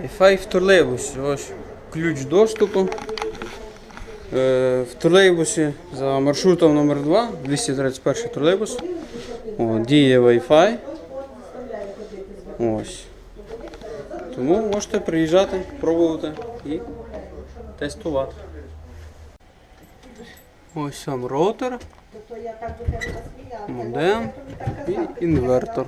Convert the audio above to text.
Wi-Fi в тролейбусі. Ось ключ доступу. Е, в тролейбусі за маршрутом номер 2 231 тролейбус. О, діє Wi-Fi. Ось. Тому можете приїжджати, пробувати і тестувати. Ось сам роутер, модем і інвертор.